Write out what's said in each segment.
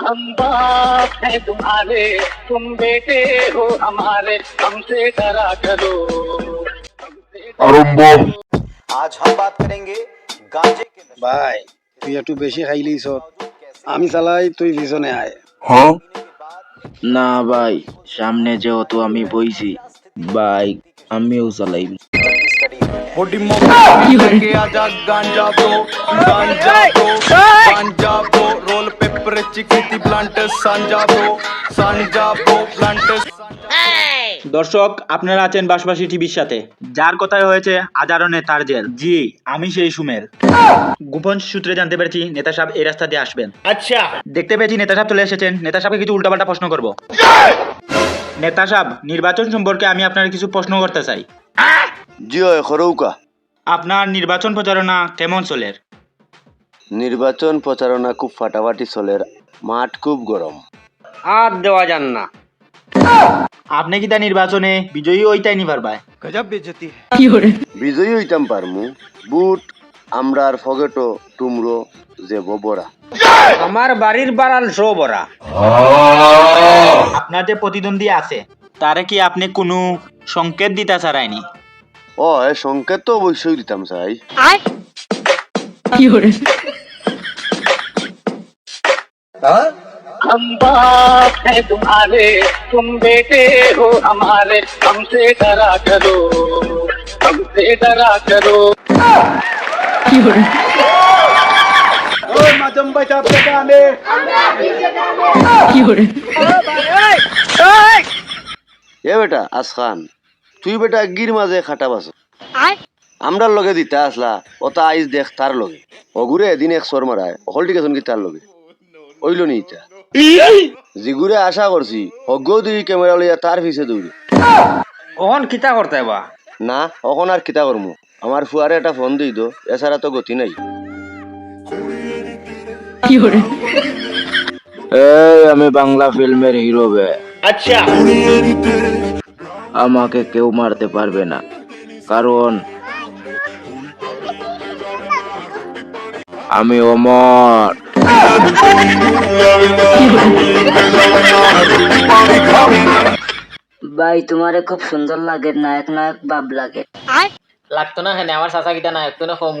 हम बाप है तुम्हारे तुम बेटे हो हमारे हमसे डरा करो आज हम बात करेंगे गांजे के नशे ভাই তুই একটু বেশি খাইলিস আমি চালাই তুই পিছনে আয় না ভাই সামনে যেহেতু আমি বইছি বাইক আমিও চালাই की स्टडी है होडी मोके के आजा गांजा दो गांजा दो गांजा दो रोल पेपर चिकिती प्लांट सांजा दो सांजा दो प्लांट দর্শক আপনারা আছেন বাসবাসী টিভির সাথে যার কথায় হয়েছে হাজারো নেতার জেল জি আমি সেই সুমেল গোপন সূত্রে জানতে পেরেছি নেতা সাহেব এই রাস্তা দিয়ে আসবেন আচ্ছা দেখতে পেয়েছি নেতা সাহেব চলে এসেছেন নেতা সাহেবকে কিছু উল্টাপাল্টা প্রশ্ন করব নেতা সাহেব নির্বাচন সম্পর্কে আমি আপনার কিছু প্রশ্ন করতে চাই জিও খরৌকা। আপনার নির্বাচন প্রচারণা কেমন চলের? নির্বাচন প্রচারণা খুব ফাটাফাটি চলের মাঠ খুব গরম। আর দেওয়া যান না। আপনি কি তা নির্বাচনে বিজয়ী ওইটাই নিবার ভাই? গজব বেজতি। বিজয়ী হইতাম পারমু বুট আমরার ফগেটো টুমরো যে ববরা। আমার বাড়ির বাড়াল শো বরা। আপনার যে প্রতিদ্বন্দ্বী আছে তারে কি আপনি কোনো সংকেত দিতে চারাইনি? ও এ সংকেত তো অবশ্যই দিতাম চাই हम बाप है तुम्हारे तुम बेटे हो हमारे हमसे डरा करो हमसे डरा करो এ বেটা আসখান তুই বেটা গির মাঝে খাটা বাস আমরার লগে দিতে আসলা ওটা আইস দেখ তার লগে। অগুরে এদিন এক সর মারায় অকল ঠিক কি তার লগে। ওইল নি ইটা। জিগুরে আশা করছি হগ্গও দুই ক্যামেরা লইয়া তার পিছে দৌড়ে। ওহন কিতা করতে বা? না অখন আর কিতা করমু? আমার ফুয়ারে একটা ফোন দিই তো এছাড়া তো গতি নাই। এই আমি বাংলা ফিল্মের হিরো বে। আচ্ছা। আমাকে কেউ মারতে পারবে না। কারণ আমি অমর। ভাই তোমারে খুব সুন্দর লাগে নায়ক নায়ক বাব লাগে। লাগতো না হ্যাঁ আমার চাচা কিটা না একটু না কম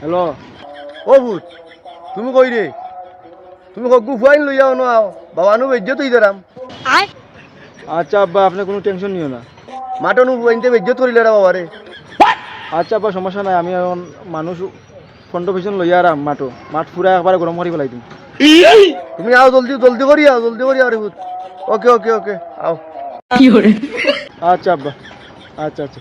হ্যালো ও ভূত তুমি কই রে? তুমি হগ্গু ফুয়াইন লইয়া ন বাবানু বেজ্য তুই দেরাম আচ্ছা আব্বা আপনি কোনো টেনশন নিও না। মাটনু ফুয়াইনতে বেজ্য করিলে রে বাবারে। আচ্ছা আব্বা সমস্যা নাই আমি এখন মানুষ ফন্ড পিছন লইয়া আরাম মাটো। মাঠ পুরা একবারে গরম করি পেলাই দিম। তুমি আও জলদি জলদি করি আও জলদি করি আরে ওকে ওকে ওকে আও। কি আচ্ছা আব্বা। আচ্ছা আচ্ছা।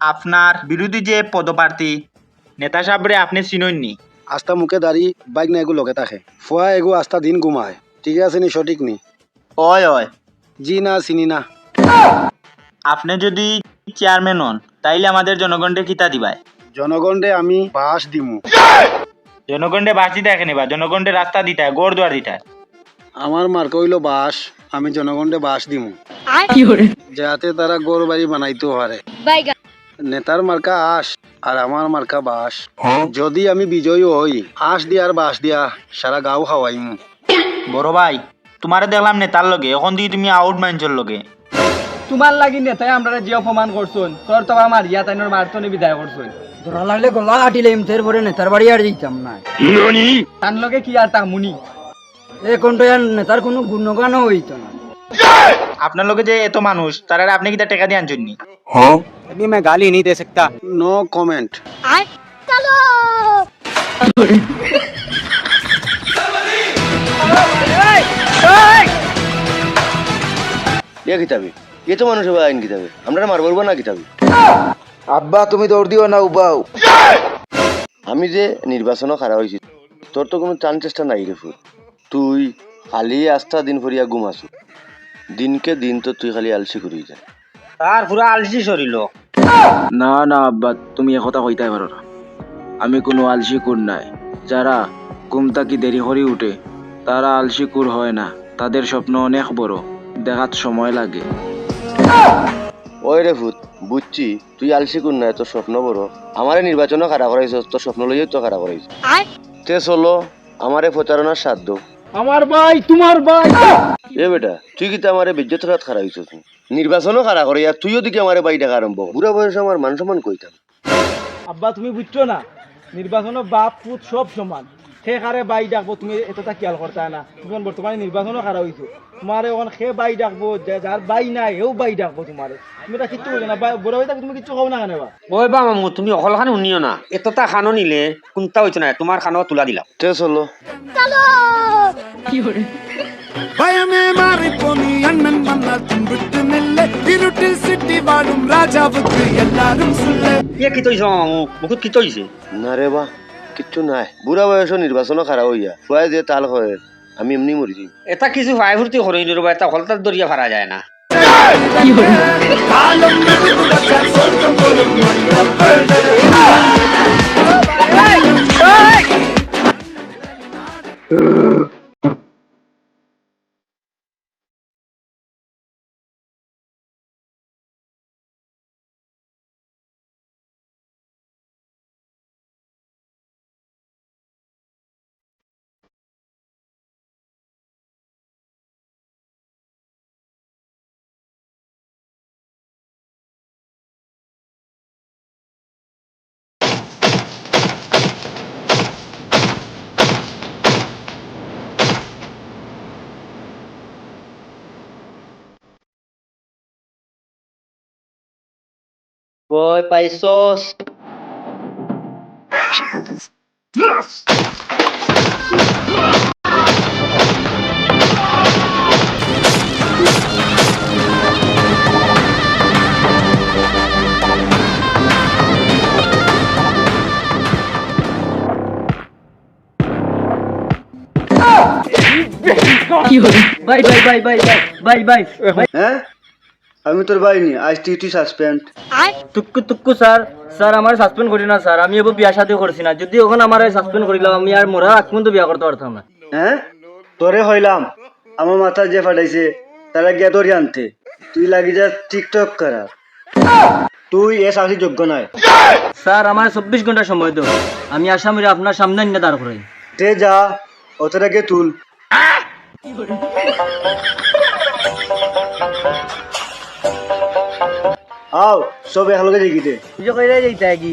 আপনার বিরোধী যে পদপ্রার্থী নেতা সাহেবরে আপনি চিনননি আস্তা মুখে দাঁড়ি বাইক না এগু লগে থাকে ফুয়া এগু আস্তা দিন ঘুমায়। ঠিক আছে নি সঠিক নি? হয় হয় জি না চিনি না। আপনি যদি চেয়ারম্যান হন তাইলে আমাদের জনগণকে কিতা দিবায় জনগণে আমি বাস দিমু। জনগণে বাস দিতে এখানে বা? জনগণে রাস্তা দিতে গড় দুয়ার দিতে। আমার মার্কা হইল বাস আমি জনগণে বাস দিমু। যাতে তারা গরু বাড়ি বানাইতে পারে। নেতার মার্কা আস আর আমার মার্কা বাস যদি আমি বিজয়ী হই আস দিয়া আর বাস দিয়া সারা গাঁও খাওয়াইমু। বড় ভাই তোমারে দেখলাম নেতার লগে এখন দিয়ে তুমি আউট মাইন্সের লগে। তোমার লাগি নেতাই আমরা যে অপমান করছুন তোর তো আমার ইয়া তাইনোর মারতনি বিদায় করছুন। ধরা লাগলে গলা কাটিলে ইমতের পরে নেতার বাড়ি আর দিতাম না। তার লগে কি আর তামুনি এখন তো আর নেতার কোনো গুণগানও হইতো না আপনার লগে যে এত মানুষ তারা আপনি কিতা টাকা দিয়ে আনছেন নি अभी मैं गाली नहीं दे सकता नो कमेंट এ কিতাবে এ তো মানুষ হবে আইন কিতাবে আমরা মার বলবো না কিতাবে আব্বা তুমি দৌড় দিও না উবাও আমি যে নির্বাচনও খারাপ হয়েছি তোর তো কোনো চান চেষ্টা নাই রে ফুল তুই খালি আস্থা দিন ফরিয়া ঘুমাছু দিনকে দিন তো তুই খালি আলসি করি যা। তার পুরা আলসি সরিল না না আব্বা তুমি একথা কইতে পারো না। আমি কোনো আলসি কোন নাই। যারা ঘুম থাকি দেরি করে উঠে তারা আলসিকুর হয় না। তাদের স্বপ্ন অনেক বড় দেখাত সময় লাগে। ওই রে ভূত বুঝছি তুই আলসি কোন নাই তোর স্বপ্ন বড়। আমারে নির্বাচনও খারাপ করাইছ তোর স্বপ্ন লইও তো খারাপ করাইছ তে চলো আমারে প্রচারণার সাধ্য আমার ভাই তোমার ভাই। এ বেটা তুই কিন্তু আমারে বিজ্জত রাত খারাপ হইছ তুই নির্বাচনও খাড়া করে আর তুইও দিকে আমারে বাই ডাকা আরম্ভ। বুড়া বয়সে আমার মান সম্মান কইতাম আব্বা তুমি বুঝছ না? নির্বাচনের বাপ পুত সব সমান। সে কারে বাই ডাকবো তুমি এতটা খেয়াল করতে না। তুমি বর্তমানে নির্বাচনও খারাপ হইছো। তোমার এখন সে বাই ডাকবো যে- যার বাই নাই এও বাই ডাকবো তোমারে। তুমি এটা কিচ্ছু বলছো না বড় হয়ে তুমি কিচ্ছু খাও না কেন বা ওই বা মামু তুমি অকল খান শুনিও না। এতটা খানো নিলে কোনটা হইতো না তোমার খানো তুলা দিলাম। তে பயமே কি তৈছ? বহুত বা কিচ্ছু নাই। বুড়া বয়স নির্বাচনও খারাপ হইয়া খুয়াই দিয়ে তাল আমি এমনি মরিছি এটা কিছু ফাইভুর্তি হরিণ রবা এটা হলতার দরিয়া ভাড়া যায় না। বই পাইছস bye bye bye bye bye bye bye হ্যাঁ আমি তোর ভাই নি আজ তুই তুই সাসপেন্ড তুক্কু তুক্কু স্যার স্যার আমার সাসপেন্ড করি না স্যার। আমি এবার বিয়া শাদি করছি না। যদি ওখানে আমার সাসপেন্ড করিলাম আমি আর মোরা এখন তো বিয়া করতে পারতাম না। হ্যাঁ? তোরে হইলাম। আমার মাথা যে ফাটাইছে তারা গিয়া তোর আনতে। তুই লাগি যা টিকটক করা। তুই এ চাকরি যোগ্য নয়। স্যার আমার চব্বিশ ঘণ্টা সময় তো আমি আসামিরা আপনার সামনে নিয়ে দাঁড় করাই। তে যা অতটাকে তুল। আও সব একলগে পুজো যাইতে কি?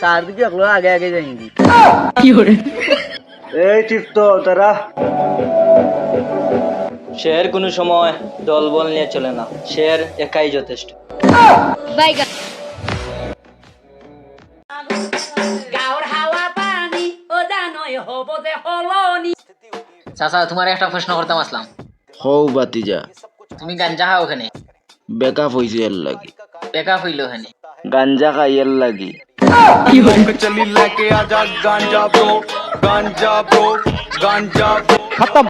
স্যার দিকে একলো আগে আগে যাইনি এই টিপ্ত তারা। শের কোনো সময় দলবল নিয়ে চলে না। শের একাই যথেষ্ট। চাচা তোমার একটা প্রশ্ন করতাম আসলাম। হৌ বাতিজা তুমি গাঞ্জা খাও ওখানে? বেকআপ হয়েছে এর লাগি। টেকা হইল হেনি। গাঞ্জা খাইয়ার লাগি। চলি লেকে আজা গাঞ্জা ব্রো গাঞ্জা ব্রো গাঞ্জা